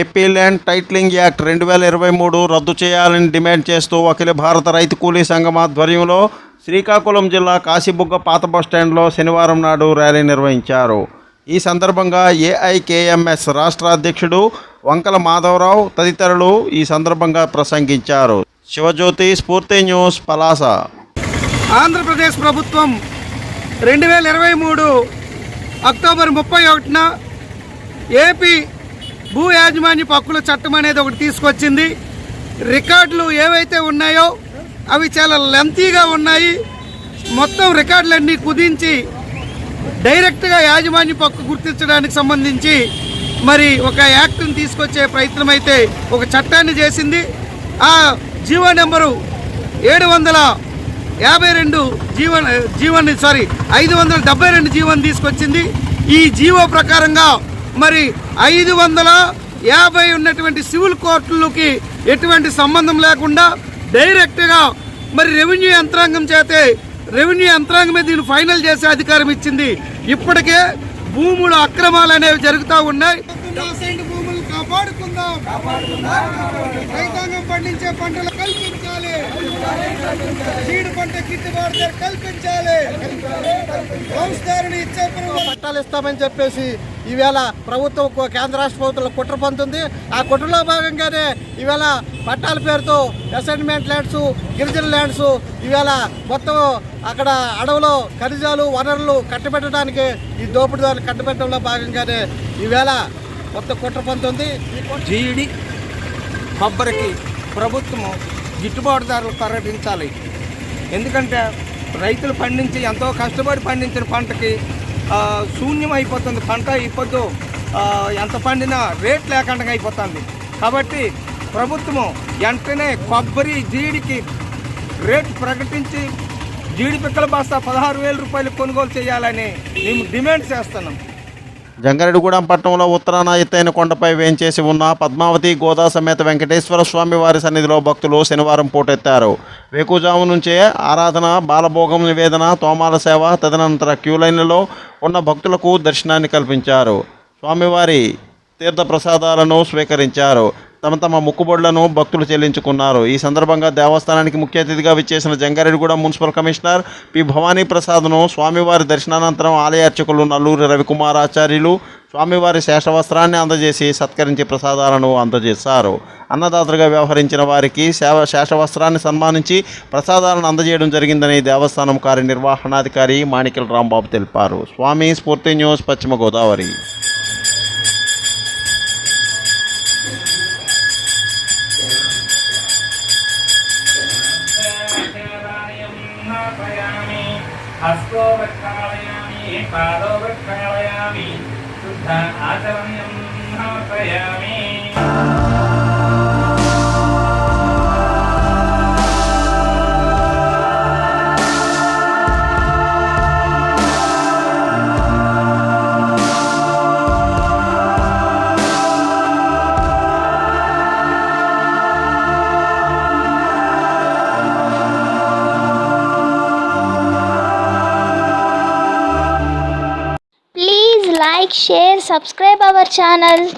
AP land titling act రెండు వేల ఇరవై మూడు రద్దు చేయాలని డిమాండ్ చేస్తూ అఖిల భారత రైతు కూలీ సంఘం ఆధ్వర్యంలో శ్రీకాకుళం జిల్లా కాశీబుగ్గ పాత బస్టాండ్లో శనివారం నాడు ర్యాలీ నిర్వహించారు. ఈ సందర్భంగా ఏఐకేఎంఎస్ రాష్ట్ర అధ్యక్షుడు వంకల మాధవరావు తదితరులు ఈ సందర్భంగా ప్రసంగించారు. శివజ్యోతి స్ఫూర్తి న్యూస్ పలాస. ఆంధ్రప్రదేశ్ ప్రభుత్వం రెండు వేల ఇరవై మూడు అక్టోబర్ ముప్పై ఒకటిన ఏపీ భూ యాజమాన్య హక్కుల చట్టం అనేది ఒకటి తీసుకొచ్చింది. రికార్డులు ఏవైతే ఉన్నాయో అవి చాలా లెంతీగా ఉన్నాయి. మొత్తం రికార్డులన్నీ కుదించి డైరెక్ట్గా యాజమాన్య హక్కు గుర్తించడానికి సంబంధించి మరి ఒక యాక్ట్ని తీసుకొచ్చే ప్రయత్నం అయితే ఒక చట్టాన్ని చేసింది. ఆ జీవో నెంబరు ఏడు వందల యాభై రెండు జీవన్ జీవన్ సారీ ఐదు వందల డెబ్బై రెండు జీవన్ తీసుకొచ్చింది. ఈ జీవో ప్రకారంగా మరి ఐదు వందల యాభై ఉన్నటువంటి సివిల్ కోర్టులకి ఎటువంటి సంబంధం లేకుండా డైరెక్ట్గా మరి రెవెన్యూ యంత్రాంగం చేతే రెవెన్యూ యంత్రాంగమే దీన్ని ఫైనల్ చేసే అధికారం ఇచ్చింది. ఇప్పటికే భూముల అక్రమాలు అనేవి జరుగుతూ ఉన్నాయి. కాపాడుకుందాం. రైతాంగం పండించే పంటలు కల్పించాలి. చీడు పంట గిట్టుబాటు ధర కల్పించాలి. వంశధారణ ఇచ్చే పట్టాలు ఇస్తామని చెప్పేసి ఈవేళ ప్రభుత్వం కేంద్ర రాష్ట్ర ప్రభుత్వంలో కుట్ర పొందుతుంది. ఆ కుట్రలో భాగంగానే ఈవేళ పట్టాల పేరుతో అసైన్మెంట్ ల్యాండ్స్ గిరిజన ల్యాండ్స్ ఈవేళ మొత్తం అక్కడ అడవులో ఖనిజాలు వనరులు కట్టబెట్టడానికి ఈ దోపిడీదారులు కట్టబెట్టడంలో భాగంగానే ఈవేళ మొత్తం కుట్ర పొందుతుంది జీడి కొబ్బరికి ప్రభుత్వము గిట్టుబాటు ధరలు ప్రకటించాలి ఎందుకంటే రైతులు పండించి ఎంతో కష్టపడి పండించిన పంటకి శూన్యమైపోతుంది శూన్యం అయిపోతుంది. పంట ఇప్పుడు ఎంత పండినా రేట్ లేకుండా అయిపోతుంది. కాబట్టి ప్రభుత్వము వెంటనే కొబ్బరి జీడికి రేటు ప్రకటించి జీడి పిక్కల బస్తా పదహారు వేల రూపాయలు కొనుగోలు చేయాలని మేము డిమాండ్ చేస్తున్నాం. జంగారెడ్డిగూడెం పట్టణంలో ఉత్తరాన ఎత్తైన కొండపై వేంచేసి ఉన్న పద్మావతి గోదా సమేత వెంకటేశ్వర స్వామి వారి సన్నిధిలో భక్తులు శనివారం పోటెత్తారు. వేకుజాము నుంచే ఆరాధన బాలభోగం నివేదన తోమాల సేవ తదనంతర క్యూలైన్లలో ఉన్న భక్తులకు దర్శనాన్ని కల్పించారు. స్వామివారి తీర్థ ప్రసాదాలను స్వీకరించారు. తమ తమ ముక్కుబడులను భక్తులు చెల్లించుకున్నారు. ఈ సందర్భంగా దేవస్థానానికి ముఖ్య అతిథిగా విచ్చేసిన Jangareddygudem municipal commissioner P Bhavani ప్రసాద్ను స్వామివారి దర్శనానంతరం ఆలయ అర్చకులు నల్లూరి రవికుమార్ ఆచార్యులు స్వామివారి శేషవస్త్రాన్ని అందజేసి సత్కరించి ప్రసాదాలను అందజేశారు. అన్నదాతలుగా వ్యవహరించిన వారికి సేవ శేషవస్త్రాన్ని సన్మానించి ప్రసాదాలను అందజేయడం జరిగిందని దేవస్థానం కార్యనిర్వహణాధికారి మాణికల్ రాంబాబు తెలిపారు. స్వామి స్ఫూర్తి న్యూస్ పశ్చిమ గోదావరి. సంస్థాపయామి హస్తో ప్రక్షాళయామి పాదో ప్రక్షాళయామి శుద్ధ ఆచరణ్యం సమర్పయామి like, share, subscribe our channel.